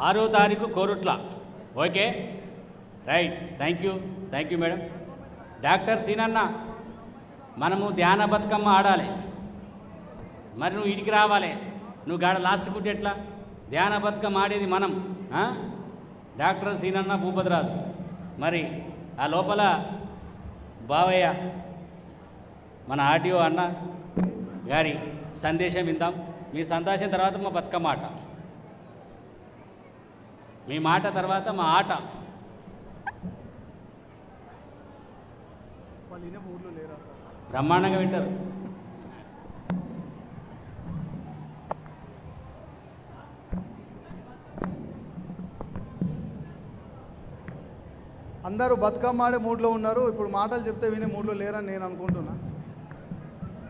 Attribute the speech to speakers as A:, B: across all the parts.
A: ఆరో తారీఖు Korutla. Okay? Right. Thank you. Thank you madam. Doctor Seenanna మనము ధ్యాన బతుకమ్మ ఆడాలి. మరి నువ్వు ఇడికి రావాలి. నువ్వు గాడ లాస్ట్ కుట్టి ఎట్లా? ధ్యాన బతుకమ్మ ఆడేది మనం డాక్టర్ సీనన్న భూపతిరాజు. మరి ఆ లోపల బావయ్య మన ఆర్టీఓ అన్న గారి సందేశం విందాం. మీ సందేశం తర్వాత మా బతుకమ్మ ఆట. మీ మాట తర్వాత మా ఆట. బ్రహ్మాండంగా వింటారు.
B: అందరూ బతుకమ్మ ఆడే మూడ్లో ఉన్నారు. ఇప్పుడు మాటలు చెప్తే వినే మూడ్లో లేరని నేను అనుకుంటున్నా.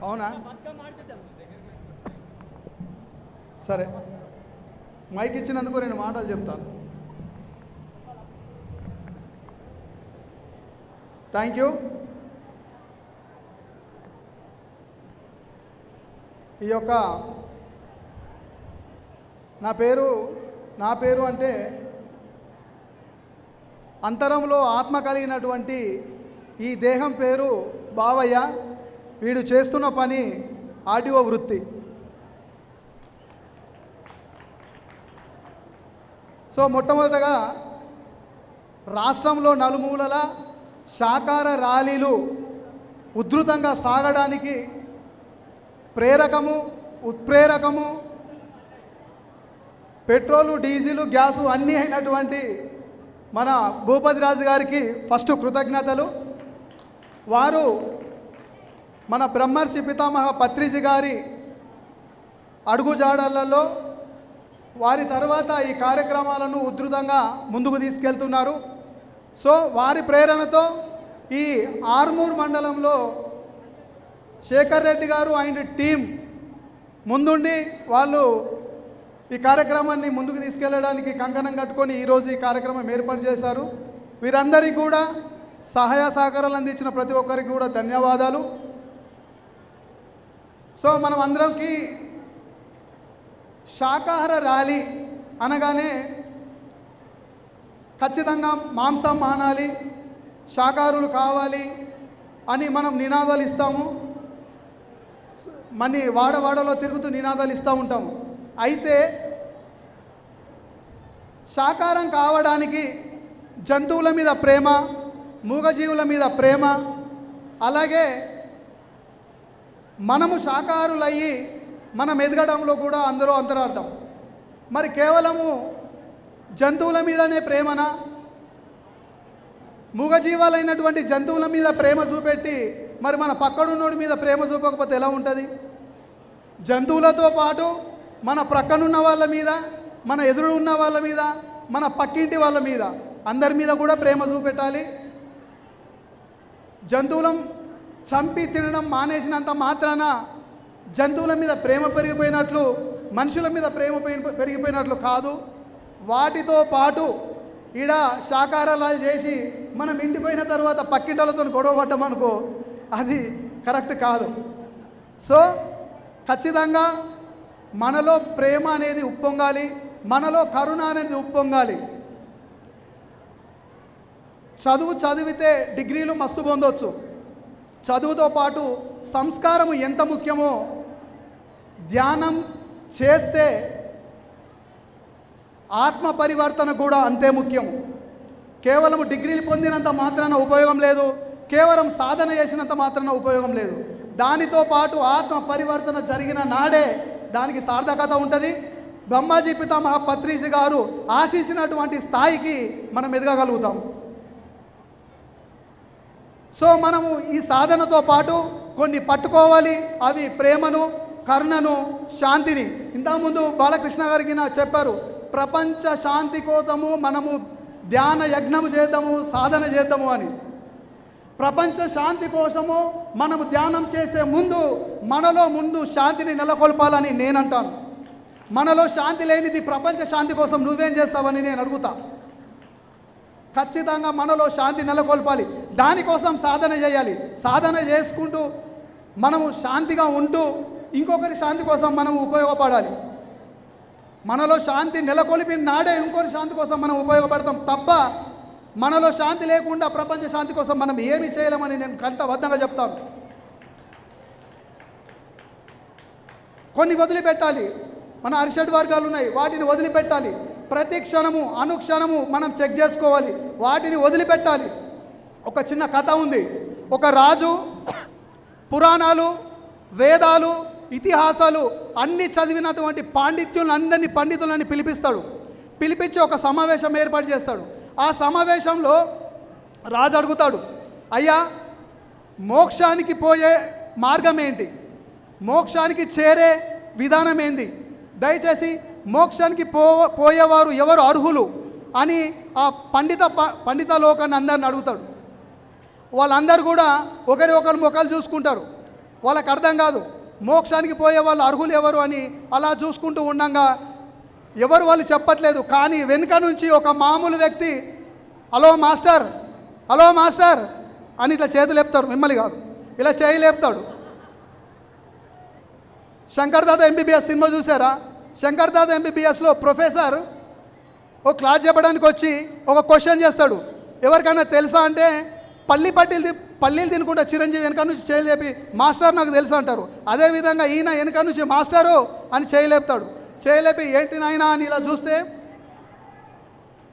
B: అవునా? సరే. మైక్ ఇచ్చినందుకు నేను మాటలు చెప్తాను. థ్యాంక్ యూ ఈ యొక్క నా పేరు నా పేరు అంటే అంతరంలో ఆత్మ కలిగినటువంటి ఈ దేహం పేరు బావయ్య. వీడు చేస్తున్న పని ఆడియో వృత్తి. సో మొట్టమొదటగా రాష్ట్రంలో నలుమూలల శాకార ర్యాలీలు ఉధృతంగా సాగడానికి ప్రేరకము ఉత్ప్రేరకము పెట్రోలు డీజిలు గ్యాసు అన్నీ అయినటువంటి మన భూపతి రాజు గారికి ఫస్ట్ కృతజ్ఞతలు. వారు మన బ్రహ్మర్షి పితామహ పత్రిజి గారి అడుగుజాడలలో వారి తర్వాత ఈ కార్యక్రమాలను ఉధృతంగా ముందుకు తీసుకెళ్తున్నారు. సో వారి ప్రేరణతో ఈ ఆర్మూర్ మండలంలో శేఖర్ రెడ్డి గారు అండ్ టీం ముందుండి వాళ్ళు ఈ కార్యక్రమాన్ని ముందుకు తీసుకెళ్ళడానికి కంకణం కట్టుకొని ఈరోజు ఈ కార్యక్రమం ఏర్పాటు చేశారు. వీరందరికీ కూడా సహాయ సహకారాలు అందించిన ప్రతి ఒక్కరికి కూడా ధన్యవాదాలు. సో మనం అందరంకి శాకాహార ర్యాలీ అనగానే ఖచ్చితంగా మాంసం మానాలి శాకారులు కావాలి అని మనం నినాదాలు ఇస్తాము. మని వాడవాడలో తిరుగుతూ నినాదాలు ఇస్తూ ఉంటాము అయితే శాకారం కావడానికి జంతువుల మీద ప్రేమ మూగజీవుల మీద ప్రేమ అలాగే మనము సాకారులయ్యి మనం ఎదగడంలో కూడా అందరూ అంతరార్థం. మరి కేవలము జంతువుల మీదనే ప్రేమనా? మూగజీవాలైనటువంటి జంతువుల మీద ప్రేమ చూపెట్టి మరి మన పక్కనున్నోడి మీద ప్రేమ చూపకపోతే ఎలా ఉంటుంది? జంతువులతో పాటు మన ప్రక్కనున్న వాళ్ళ మీద మన ఎదురు ఉన్న వాళ్ళ మీద మన పక్కింటి వాళ్ళ మీద అందరి మీద కూడా ప్రేమ చూపెట్టాలి. జంతువులం చంపి తినడం మానేసినంత మాత్రాన జంతువుల మీద ప్రేమ పెరిగిపోయినట్లు మనుషుల మీద ప్రేమ పెరిగిపోయినట్లు కాదు. వాటితో పాటు ఈడ శాకారాలు చేసి మనం ఇంటిపోయిన తర్వాత పక్కింటలతో గొడవ పడ్డామనుకో అది కరెక్ట్ కాదు. సో ఖచ్చితంగా మనలో ప్రేమ అనేది ఉప్పొంగాలి మనలో కరుణ అనేది ఉప్పొంగాలి. చదువు చదివితే డిగ్రీలు మస్తు పొందొచ్చు. చదువుతో పాటు సంస్కారము ఎంత ముఖ్యమో ధ్యానం చేస్తే ఆత్మ పరివర్తన కూడా అంతే ముఖ్యం. కేవలం డిగ్రీలు పొందినంత మాత్రాన ఉపయోగం లేదు కేవలం సాధన చేసినంత మాత్రాన ఉపయోగం లేదు. దానితో పాటు ఆత్మ పరివర్తన జరిగిన నాడే దానికి సార్థకత ఉంటుంది. బ్రహ్మాజీ పితామహ పత్రిజీ గారు ఆశించినటువంటి స్థాయికి మనం ఎదగగలుగుతాం. సో మనము ఈ సాధనతో పాటు కొన్ని పట్టుకోవాలి. అవి ప్రేమను కరుణను శాంతిని. ఇంతకుముందు బాలకృష్ణ గారికి నా చెప్పారు ప్రపంచ శాంతి కోసము మనము ధ్యాన యజ్ఞము చేద్దాము సాధన చేద్దాము అని. ప్రపంచ శాంతి కోసము మనము ధ్యానం చేసే ముందు మనలో ముందు శాంతిని నెలకొల్పాలని నేను అంటాను మనలో శాంతి లేనిది ప్రపంచ శాంతి కోసం నువ్వేం చేస్తావని నేను అడుగుతా. ఖచ్చితంగా మనలో శాంతి నెలకొల్పాలి. దానికోసం సాధన చేయాలి. సాధన చేసుకుంటూ మనము శాంతిగా ఉంటూ ఇంకొకరి శాంతి కోసం మనం ఉపయోగపడాలి. మనలో శాంతి నెలకొలిపిన నాడే ఇంకోటి శాంతి కోసం మనం ఉపయోగపడతాం తప్ప మనలో శాంతి లేకుండా ప్రపంచ శాంతి కోసం మనం ఏమి చేయలేమని నేను కంటబద్ధంగా చెప్తాను. కొన్ని వదిలిపెట్టాలి. మన అరిషడ్ వర్గాలు ఉన్నాయి. వాటిని వదిలిపెట్టాలి. ప్రతి క్షణము అనుక్షణము మనం చెక్ చేసుకోవాలి. వాటిని వదిలిపెట్టాలి. ఒక చిన్న కథ ఉంది. ఒక రాజు పురాణాలు వేదాలు ఇతిహాసాలు అన్ని చదివినటువంటి పాండిత్యులను అందరినీ పండితులని పిలిపిస్తాడు. పిలిపించి ఒక సమావేశం ఏర్పాటు చేస్తాడు. ఆ సమావేశంలో రాజు అడుగుతాడు అయ్యా మోక్షానికి పోయే మార్గం ఏంటి? మోక్షానికి చేరే విధానం ఏంది? దయచేసి మోక్షానికి పో పోయేవారు ఎవరు అర్హులు? అని ఆ పండిత ప- పండిత లోకాన్ని అందరిని అడుగుతాడు. వాళ్ళందరూ కూడా ఒకరి ఒకరి ముఖాలు చూసుకుంటారు. వాళ్ళకి అర్థం కాదు. మోక్షానికి పోయే వాళ్ళు అర్హులు ఎవరు అని అలా చూసుకుంటూ ఉండంగా ఎవరు వాళ్ళు చెప్పట్లేదు. కానీ వెనుక నుంచి ఒక మామూలు వ్యక్తి హలో మాస్టర్ హలో మాస్టర్ అని ఇట్లా చేతులు లేపుతారు మిమ్మల్ని కాదు ఇలా చేయి లేపుతాడు. శంకర్ దాదా ఎంబీబీఎస్ సినిమా చూసారా? శంకర్ దాదా ఎంబీబీఎస్లో ప్రొఫెసర్ ఓ క్లాస్ చెప్పడానికి వచ్చి ఒక క్వశ్చన్ చేస్తాడు. ఎవరికైనా తెలుసా అంటే పల్లి పట్టీలు పల్లీలు తినకుండా చిరంజీవి వెనక నుంచి చేయలేపి మాస్టర్ నాకు తెలుసు అంటారు. అదేవిధంగా ఈయన వెనక నుంచి మాస్టరు అని చేయలేపుతాడు చేయలేపి ఏంటి నాయనా అని ఇలా చూస్తే?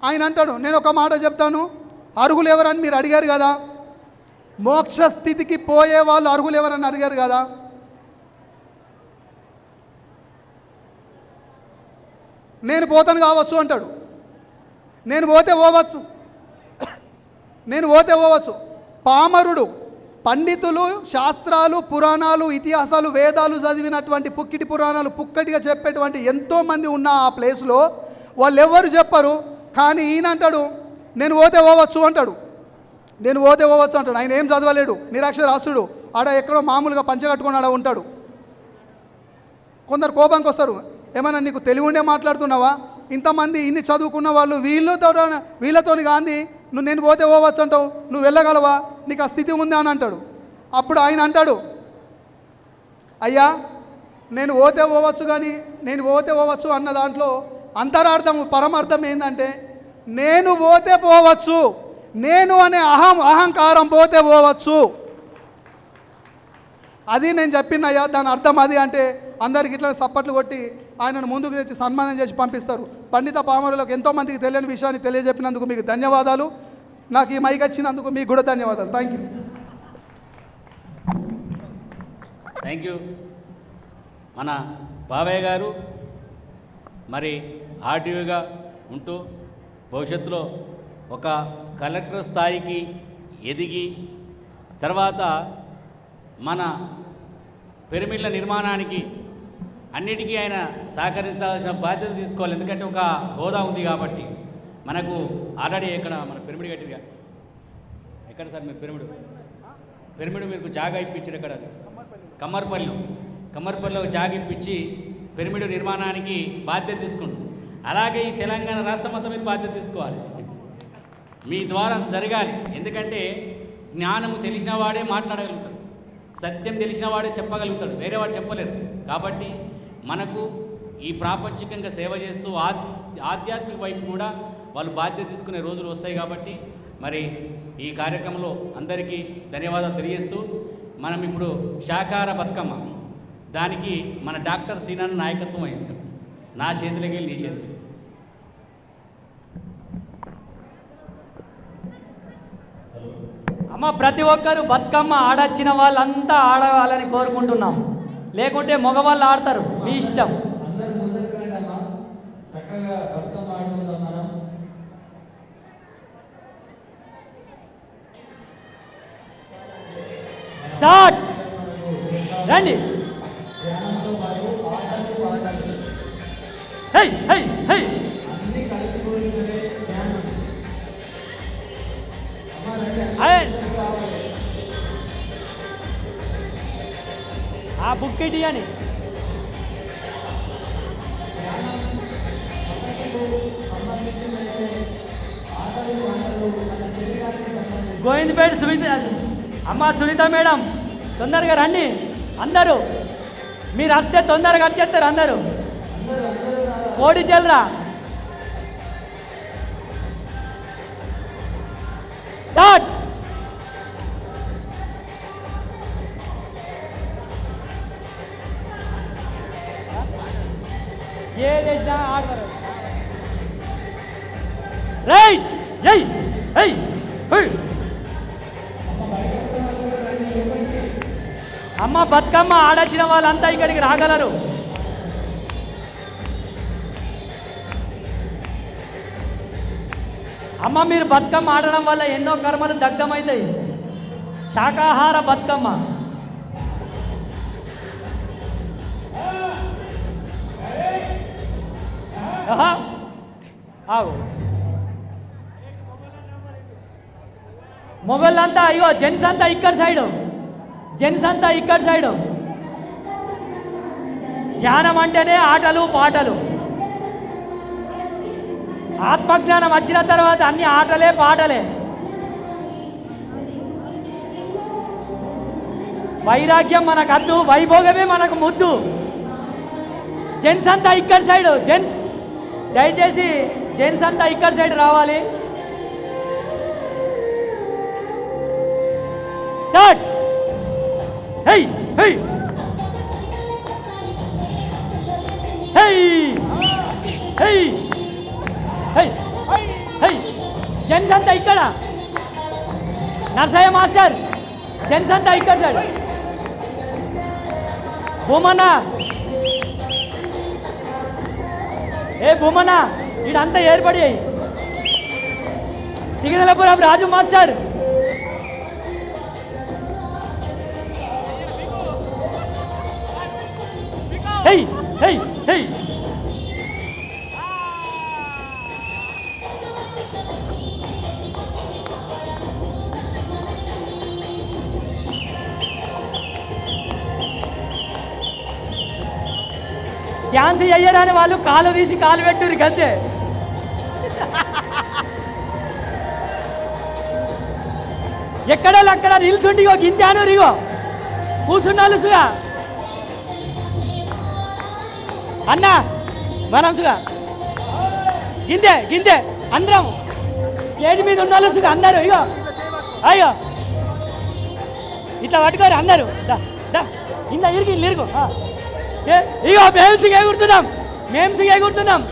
B: ఆయన అంటాడు నేను ఒక మాట చెప్తాను అర్హులు ఎవరని మీరు అడిగారు కదా? మోక్ష స్థితికి పోయే వాళ్ళు అర్హులు ఎవరని అడిగారు కదా? నేను పోతాను కావచ్చు అంటాడు. నేను పోతే పోవచ్చు. నేను పోతే పోవచ్చు. పామరుడు పండితులు శాస్త్రాలు పురాణాలు ఇతిహాసాలు వేదాలు చదివినటువంటి పుక్కిటి పురాణాలు పుక్కటిగా చెప్పేటువంటి ఎంతోమంది ఉన్న ఆ ప్లేస్లో. వాళ్ళు ఎవరు చెప్పరు కానీ ఈయన అంటాడు నేను పోతే పోవచ్చు అంటాడు. నేను పోతే పోవచ్చు అంటాడు. ఆయన ఏం చదవలేడు నిరాక్షరాస్తుడు. ఆడ ఎక్కడో మామూలుగా పంచగట్టుకొని ఆడ ఉంటాడు. కొందరు కోపంకి వస్తారు ఏమైనా నీకు తెలివి ఉండే మాట్లాడుతున్నావా? ఇంతమంది ఇన్ని చదువుకున్న వాళ్ళు వీళ్ళతో వీళ్ళతో కానీ నువ్వు నేను పోతే పోవచ్చు అంటావు నువ్వు వెళ్ళగలవా? నీకు ఆ స్థితి ఉందా అని అంటాడు. అప్పుడు ఆయన అంటాడు అయ్యా నేను పోతే పోవచ్చు కానీ నేను పోతే పోవచ్చు అన్న దాంట్లో అంతరార్థం పరమార్థం ఏంటంటే నేను పోతే పోవచ్చు నేను అనే అహం అహంకారం పోతే పోవచ్చు. అది నేను చెప్పినయ్యా దాని అర్థం అది అంటే అందరికి ఇట్లా సప్పట్లు కొట్టి ఆయనను ముందుకు తెచ్చి సన్మానం చేసి పంపిస్తారు. పండిత పామరులకు ఎంతోమందికి తెలియని విషయాన్ని తెలియజెప్పినందుకు మీకు ధన్యవాదాలు. నాకు ఈ మైక్ వచ్చినందుకు మీకు కూడా ధన్యవాదాలు. థ్యాంక్ యూ
A: థ్యాంక్ యూ మన బావయ్య గారు మరి ఆర్టీవీగా ఉంటూ భవిష్యత్తులో ఒక కలెక్టర్ స్థాయికి ఎదిగి తర్వాత మన పెరిమిళ్ళ నిర్మాణానికి అన్నిటికీ ఆయన సహకరించాల్సిన బాధ్యత తీసుకోవాలి. ఎందుకంటే ఒక హోదా ఉంది కాబట్టి. మనకు ఆల్రెడీ ఇక్కడ మన పిరమిడ్ కట్టిగా ఎక్కడ సార్ మీ పిరమిడ్? పిరమిడ్ మీకు జాగా ఇప్పించారు ఎక్కడ అది? కమ్మర్పల్లిలో. కమ్మర్పల్లిలో జాగా ఇప్పించి పిరమిడ్ నిర్మాణానికి బాధ్యత తీసుకుంటాం అలాగే ఈ తెలంగాణ రాష్ట్రం మొత్తం మీరు బాధ్యత తీసుకోవాలి. మీ ద్వారా జరగాలి. ఎందుకంటే జ్ఞానము తెలిసిన వాడే మాట్లాడగలుగుతాడు. సత్యం తెలిసిన వాడే చెప్పగలుగుతాడు. వేరే వాడు చెప్పలేరు కాబట్టి మనకు ఈ ప్రాపంచికంగా సేవ చేస్తూ ఆధ్యాత్మిక వైపు కూడా వాళ్ళు బాధ్యత తీసుకునే రోజులు వస్తాయి కాబట్టి మరి ఈ కార్యక్రమంలో అందరికీ ధన్యవాదాలు తెలియజేస్తూ మనం ఇప్పుడు శాకార బతుకమ్మ. దానికి మన డాక్టర్ సీనాన్ని నాయకత్వం వహిస్తాం. నా చేతులకి వెళ్ళి నీ చేతులకి.
C: అమ్మ ప్రతి ఒక్కరు బతుకమ్మ ఆడొచ్చిన వాళ్ళంతా ఆడవాలని కోరుకుంటున్నాం. లేకుంటే మగవాళ్ళు ఆడతారు. మీ ఇష్టం. స్టార్ట్! రండి. హై హై హై.
D: అయ్యే
C: ఆ బుక్ ఇటీ అని?
D: సంబంధించినైతే
C: గోవిందపేట సునీత అమ్మ సునీత మేడం తొందరగా రండి. అందరూ మీరు వస్తే తొందరగా వచ్చేస్తారు అందరూ. కోడి చెల్రా. స్టార్ట్! చేసినా ఆడతారు రైట్ అమ్మ బతుకమ్మ ఆడొచ్చిన వాళ్ళంతా ఇక్కడికి రాగలరు. అమ్మ మీరు బతుకమ్మ ఆడడం వల్ల ఎన్నో కర్మలు దగ్ధమవుతాయి శాకాహార బతుకమ్మ. ఆహా. ఆగు. మొగళ్ళంతా అయ్యో జెంట్స్ అంతా ఇక్కడ సైడు. జెంట్స్ అంతా ఇక్కడ సైడు. ధ్యానం అంటేనే ఆటలు పాటలు. ఆత్మజ్ఞానం వచ్చిన తర్వాత అన్ని ఆటలే పాటలే. వైరాగ్యం మనకు అద్దు వైభోగమే మనకు ముద్దు. జెంట్స్ అంతా ఇక్కడ సైడ్ జెంట్స్. దయచేసి జెంట్స్ అంతా ఇక్కడ సైడ్ రావాలి. స్టార్ట్ హై హై హై హై హై హై జెంట్స్ అంతా ఇక్కడ. నర్సయ్య మాస్టర్ జెంట్స్ అంతా ఇక్కడ సార్ భూమన్న ఏ భూమనా వీడంతా ఏర్పడి అయ్యి సిగ్నలపురం రాజు మాస్టర్ హై హై హై డ్యాన్స్ చెయ్యరాని వాళ్ళు కాలు తీసి కాలు పెట్టురు గంతే. ఎక్కడ అక్కడ నిల్చుండిగో గింతాను రిగో కూర్చున్నాను సుగా. అన్న మనం సుగా. గింతే గింతే అందరం. స్టేజ్ మీద ఉన్నాళ్ళు సుగా అందరూ ఇగో. అయ్యో. ఇట్లా పట్టుకోరు అందరూ. దా దా. ఇంత ఇరికి ఇల్లు ఆ. ఇగో మేము ఎగురుతున్నాం. మేము ఎగురుతున్నాం.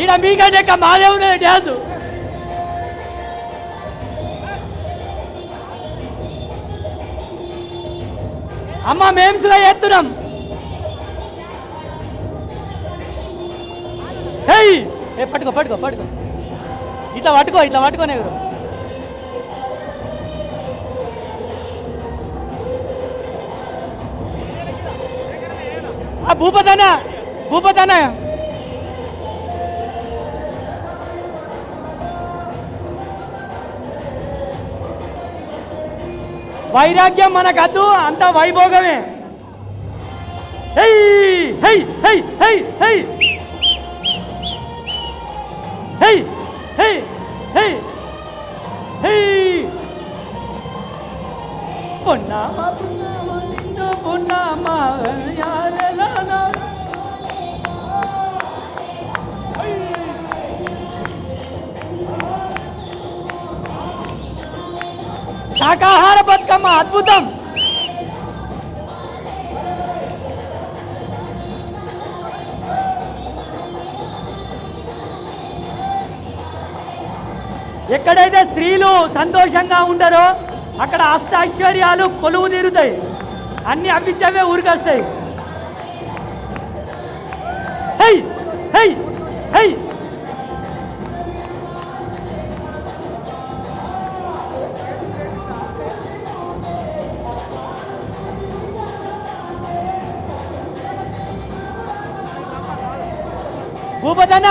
C: ఈయన మీకంటే ఇంకా మాదే ఉన్నది డ్యాన్స్. అమ్మ మేము సిగా చేస్తున్నాం హేయ్ ఏ పట్టుకో పట్టుకో పట్టుకో. ఇట్లా పట్టుకో ఇట్లా పట్టుకోనే ఎవరు ఆ భూపతన భూపతన వైరాగ్యం మనకద్దు అంత వైభోగమే హై హై హై హై హై హై హై హై హై పొన్నామ పొన్నామ నిన్ను పొన్నామ శాకాహార బతుకమ్మ అద్భుతం. ఎక్కడైతే స్త్రీలు సంతోషంగా ఉండరో అక్కడ అష్ట ఐశ్వర్యాలు కొలువు తీరుతాయి. అన్ని అవ్విచ్చవే ఊరికొస్తాయి. హై హై ಭೂಪತನ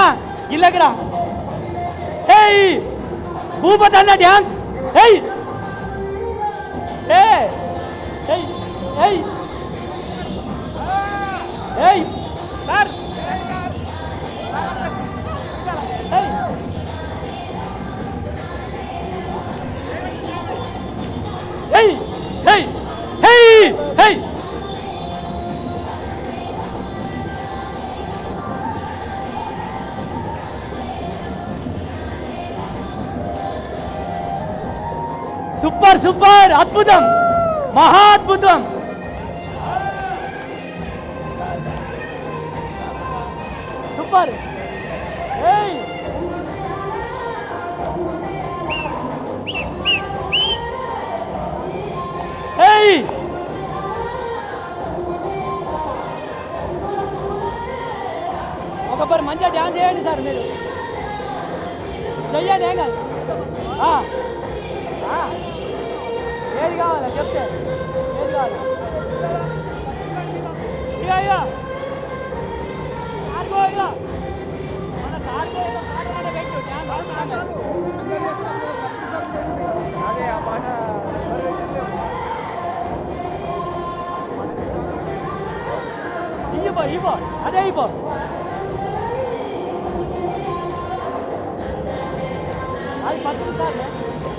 C: ಇಲ್ಲಗ್ರ ಹೇಯ್ ಭೂಪತನ ಡ್ಯಾನ್ಸ್ ಹೇಯ್. ಹೇಯ್ ಹೇಯ್ ಹೇಯ್. ಹೇಯ್. ಸರ್. సూపర్ సూపర్ అద్భుతం మహా అద్భుతం సూపర్ ఏయ్ ఏయ్ ఒకసారి మంచిగా డ్యాన్స్ చేయండి సార్ మీరు. చెయ్యండి ఏం కాదు ఆ. ఆ. ఏది కావాలా చెప్తే ఏది కావాలా ఇక ఇక సార్గో ఇక మన సార్గో ఇక పాట పాట పెట్టు. అదే ఆ పాట ఇవ్వ ఇవ్వ. అదే ఇవ్వ. అది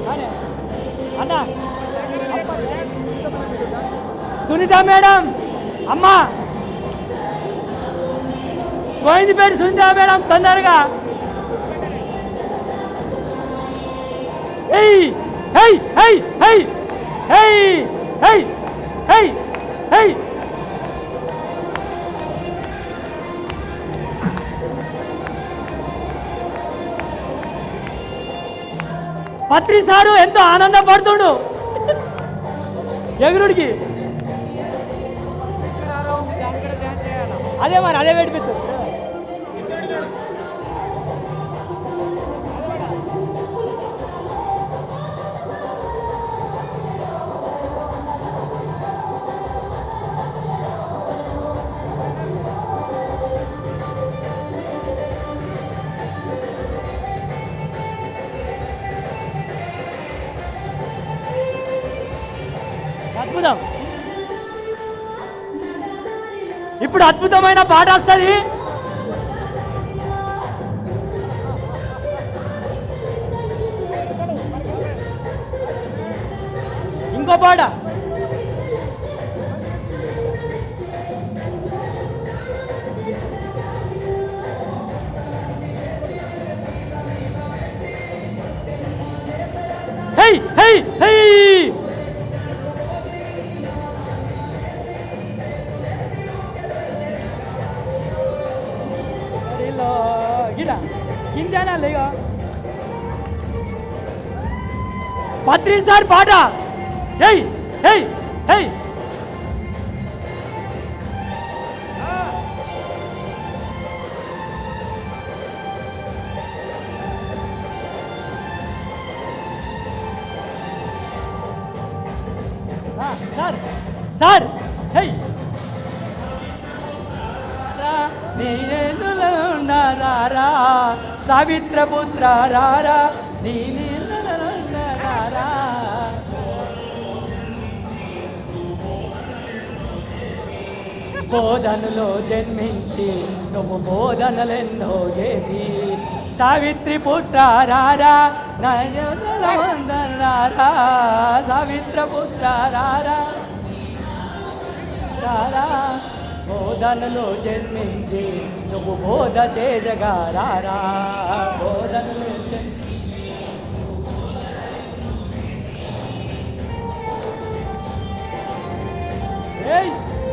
C: అనే. అన్న. సునీత మేడం అమ్మా. గోవిందపేట సునీత మేడం తొందరగా. హై హై హై హై హై హై హై హై. పత్రి సారు ఎంతో ఆనందపడుతుండు. ఎగురుడికి. అదే మరి అదే పెట్టిపిత్తు అద్భుతం. ఇప్పుడు అద్భుతమైన పాట వస్తుంది. ఇంకో పాట. పత్రి సార్ పాట ఏయ్ ఏయ్ ఏయ్ ఆ, సార్ సార్ హేయ్ నీళ్ళలో ఉన్నారా సావిత్ర పుత్ర రారా నీ బోధనలో జన్మించి నువ్వు బోధనలెన్నో చేసి సావిత్రి పుత్ర రారా సావిత్ర పుత్ర రారా బోధనలో జన్మించి నువ్వు బోధ చేయగా రారా. బోధనలో జన్మించి.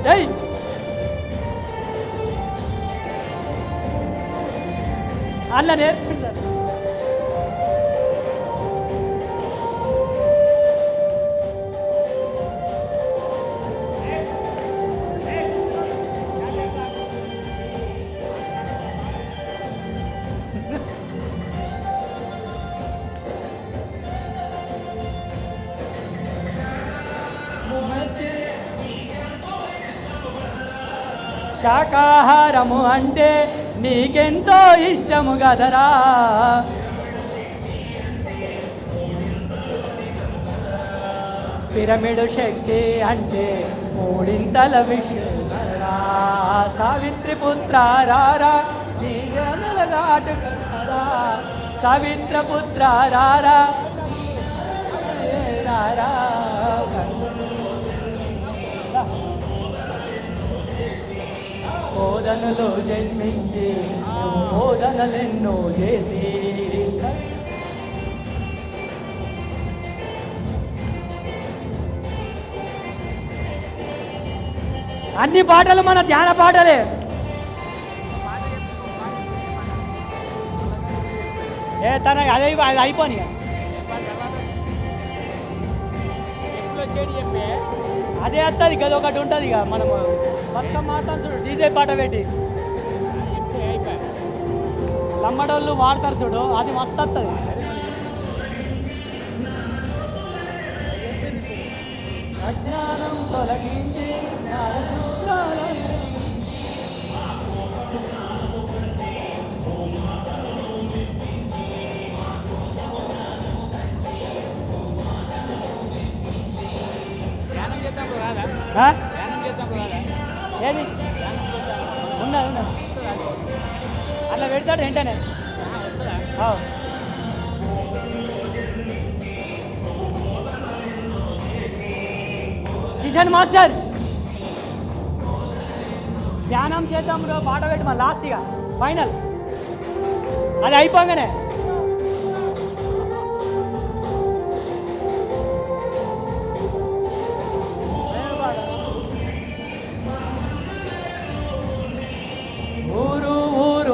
C: ఏయ్. ఏయ్ అలా నేర్పించారు శాకాహారము అంటే నీకెంతో ఇష్టము కదరా పిరమిడు శక్తి అంటే మూడింతల విషయరా సావిత్రి పుత్ర రారా నీ గనలగాటు కదరా సావిత్ర పుత్ర రారా రారా బోధనలో జన్మించి బోధనలెన్నో చేసి అన్ని పాటలు మన ధ్యాన పాటలే ఏ తన అదే అది అయిపోయి చెప్పే అదే వస్తుంది కదా ఒకటి ఉంటుంది ఇక మనం మొత్తం మాట్లాడు చూడు డీజే పాట పెట్టి. లమ్మడోళ్ళు వాడతారు చూడు అది మస్తు వస్తుంది అజ్ఞానం తొలగించి ఏది? ఉన్నది ఉన్నా అట్లా పెడతాడు వెంటనే. ఆ. కిషన్ మాస్టర్. ధ్యానం చేద్దాం రో పాట పెట్టి మా లాస్ట్ ఇక ఫైనల్. అది అయిపోగానే.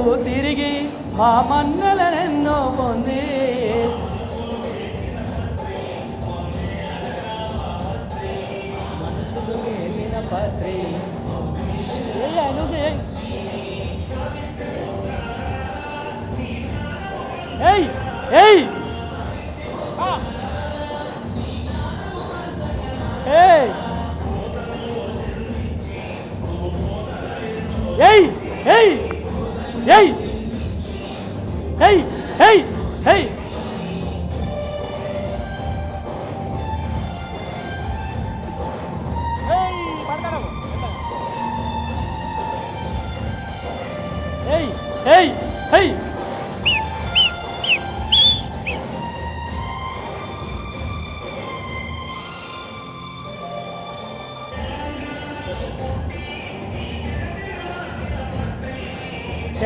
C: ఊరు తిరిగి మా మన్నలనెన్నో పొంది. మనసులు మేలిన పత్రి. ఏయ్, ఏయ్ ఏయ్!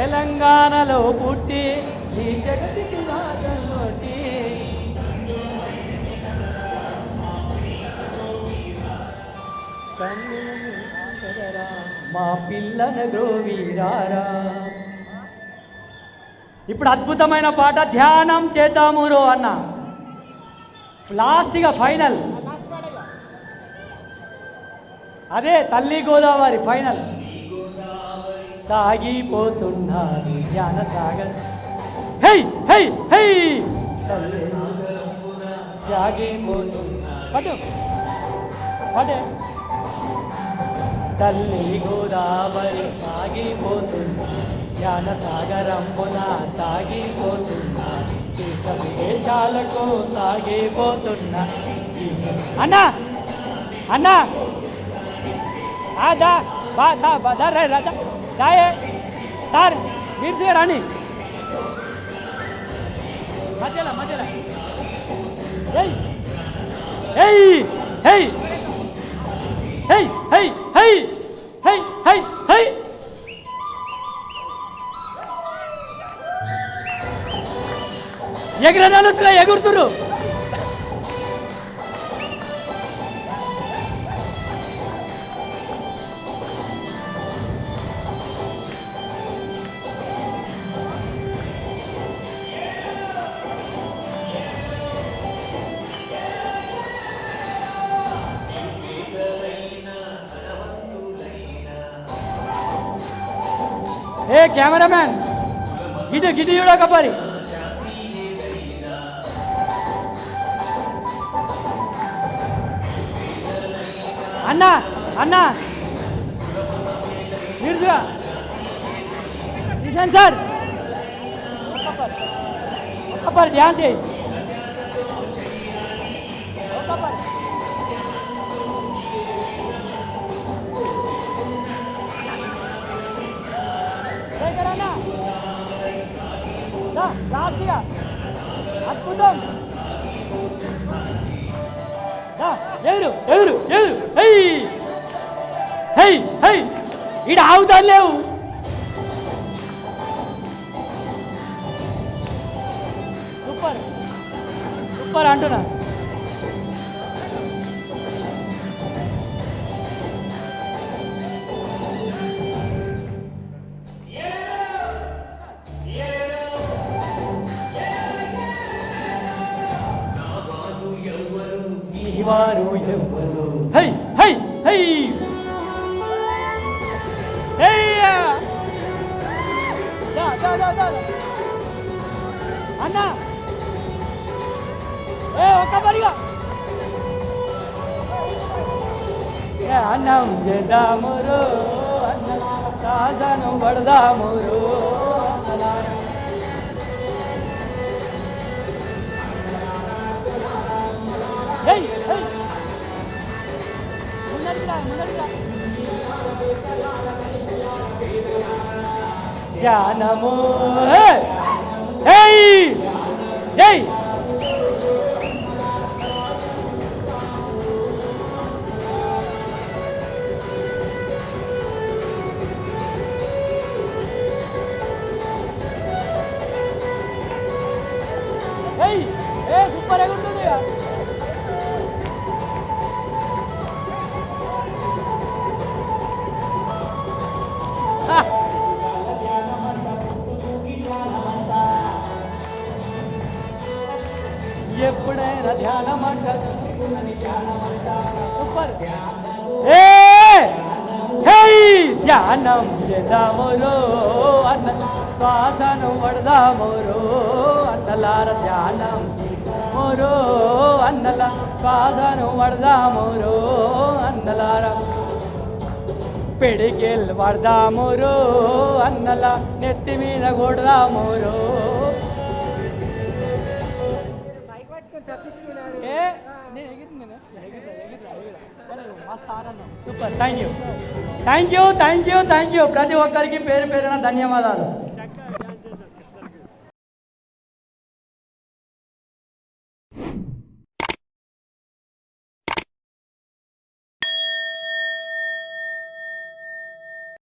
C: తెలంగాణలో పుట్టి ఈ జగతికి రాజంలోటి మా పిల్లన గ్రోవీరారా ఇప్పుడు అద్భుతమైన పాట ధ్యానం చేద్దాము రో అన్న. లాస్ట్గా ఫైనల్ అదే తల్లి గోదావరి ఫైనల్ సాగిపోతున్నారు జ్ఞాన సాగర్. హై హై హై తల్లి సాగిపోతున్నా తల్లి గోదావరి సాగిపోతున్నా జ్ఞాన సాగరంబున సాగిపోతున్నా దేశ విదేశాలకు సాగిపోతున్నా. అన్నా అన్నా. ఆ బాధ బా దా బా రా దా దాయే సార్ మీరు చూయ రాని. మధ్యలో మధ్యలో. ఏయ్. ఏయ్. ఏయ్. హై హై హై హై హై హై ఎగరనలుసుగా ఎగురుతురు ക്യാമറമാൻ ഗിഡി ഗിഡിയുടെ കപ്പാരി అన్నా అన్నా. నిరుసుగా నిజాన్ సార్. ఒక్కపారి డ్యాన్స్ చేయి. ఎదురు ఎదురు ఎదురు హై హై హై ఈడ ఆగుతాను లేవు. సూపర్. సూపర్ అంటున్నా జ్ఞానము ఏయ్! ఏయ్! ధ్యానం చేద్దామురో అన్న శ్వాసను పడదామురో అన్నలార ధ్యానం మోరో అన్నల శ్వాసను పడదామురో అన్నలార పిడికిల్ పడదామురో అన్నల నెత్తి మీద కొడదామురో. ఏ? ఆనందం super thank you thank you thank you thank you ప్రతి ఒక్కరికి పేరు పేరున ధన్యవాదాలు